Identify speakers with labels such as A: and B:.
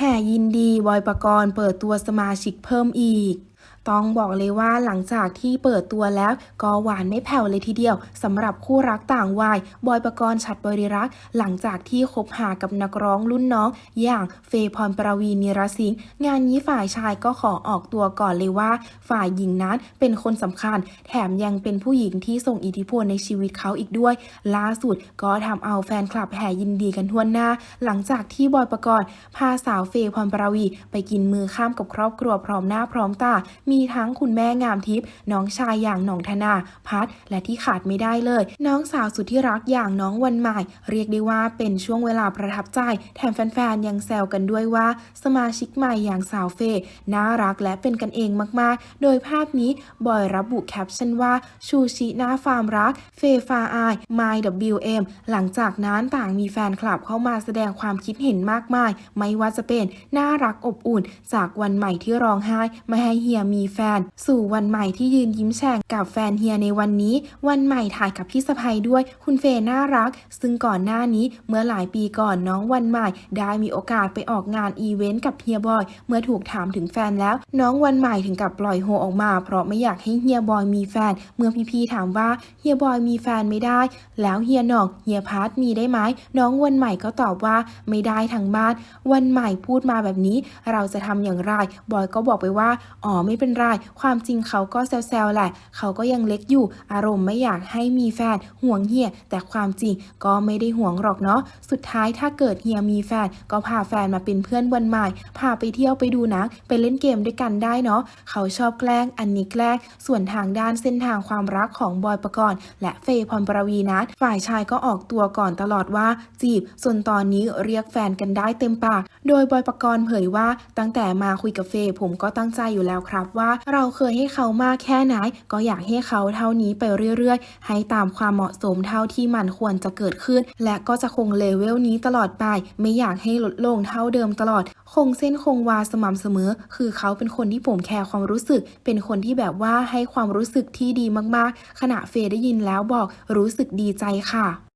A: แห่ยินดีบอยปกรณ์เปิดตัวสมาชิกเพิ่มอีก ต้องบอกเลยว่าหลังจากที่เปิดตัวแล้ว ก็หวานไม่แผ่วเลยทีเดียวสำหรับคู่รักต่างวัยบอยปกรณ์ฉัดบริรักษ์หลังจากที่คบหากับนักร้องรุ่นน้อง อย่างเฟย์พรประวีนิรสิงห์งานนี้ฝ่ายชายก็ขอออกตัวก่อนเลยว่า ฝ่ายหญิงนั้นเป็นคนสำคัญ แถมยังเป็นผู้หญิงที่ส่งอิทธิพลในชีวิตเขาอีกด้วย ล่าสุดก็ทำเอาแฟนคลับแห่ยินดีกันทั่วหน้า หลังจากที่บอยปกรณ์พาสาวเฟย์พรประวี ไปกินมือข้ามกับครอบครัวพร้อมหน้าพร้อมตามีทั้งคุณแม่งามทิพย์น้องชายอย่างหน่องธนาพัดและที่ขาดไม่ได้เลย น้องสาวสุดที่รักอย่างน้องวันใหม่ เรียกได้ว่าเป็นช่วงเวลาประทับใจ แถมแฟนๆยังแซวกันด้วยว่า สมาชิกใหม่อย่างสาวเฟยน่ารักและเป็นกันเองมากๆ โดยภาพนี้บอยระบุแคปชั่นว่าชูชิหน้าฟาร์มรัก เฟย์ฟาอาย My WM หลังจากนั้นต่างมีแฟนคลับเข้ามาแสดงความคิดเห็นมากมาย ไม่ว่าจะเป็นน่ารักอบอุ่น จากวันใหม่ที่ร้องไห้ไม่ให้เฮียมีแฟน สู่วันใหม่ที่ยืนยิ้มแฉ่งกับแฟนเฮียในวันนี้ วันใหม่ถ่ายกับพี่สะพ้ยด้วยคุณเฟย์น่ารัก ซึ่งก่อนหน้านี้เมื่อหลายปีก่อนน้องวันใหม่ ได้มีโอกาสไปออกงานอีเวนต์กับเฮียบอย เมื่อถูกถามถึงแฟนแล้ว น้องวันใหม่ถึงกับปล่อยโฮออกมา เพราะไม่อยากให้เฮียบอยมีแฟน เมื่อพี่ๆถามว่าเฮียบอยมีแฟนไม่ได้ แล้วเฮียหน่องเฮียพาร์ทมีได้ไหมน้องวันใหม่ก็ตอบว่าไม่ได้ทั้งบ้าน วันใหม่พูดมาแบบนี้ เราจะทำอย่างไรบอยก็บอกไปว่าอ๋อไม่เป็นไร ความจริงเขาก็แซวๆแหละ เขาก็ยังเล็กอยู่ อารมณ์ไม่อยากให้มีแฟน ห่วงเฮีย แต่ความจริงก็ไม่ได้ห่วงหรอกเนาะ สุดท้ายถ้าเกิดเฮียมีแฟน ก็พาแฟนมาเป็นเพื่อนวันใหม่ พาไปเที่ยวไปดูหนัง ไปเล่นเกมด้วยกันได้เนาะ เขาชอบแกล้ง อันนี้แกล้ง ส่วนทางด้านเส้นทางความรักของบอยปกรณ์และเฟย์พรประวีนั้นฝ่ายชายก็ออกตัวก่อนตลอดว่า จีบ ส่วนตอนนี้เรียกแฟนกันได้เต็มปาก โดยบอยปกรณ์เผยว่าตั้งแต่มาคุยกับเฟย์ผมก็ตั้งใจอยู่แล้วครับว่าเราเคยให้เขามากแค่ไหน ก็อยากให้เขาเท่านี้ไปเรื่อยๆ ให้ตามความเหมาะสมเท่าที่มันควรจะเกิดขึ้น และก็จะคงเลเวลนี้ตลอดไป ไม่อยากให้ลดลงเท่าเดิมตลอด คงเส้นคงวาสม่ำเสมอ คือเขาเป็นคนที่ผมแคร์ความรู้สึก เป็นคนที่แบบว่าให้ความรู้สึกที่ดีมากๆ ขณะเฟย์ได้ยินแล้วบอกรู้สึกดีใจค่ะ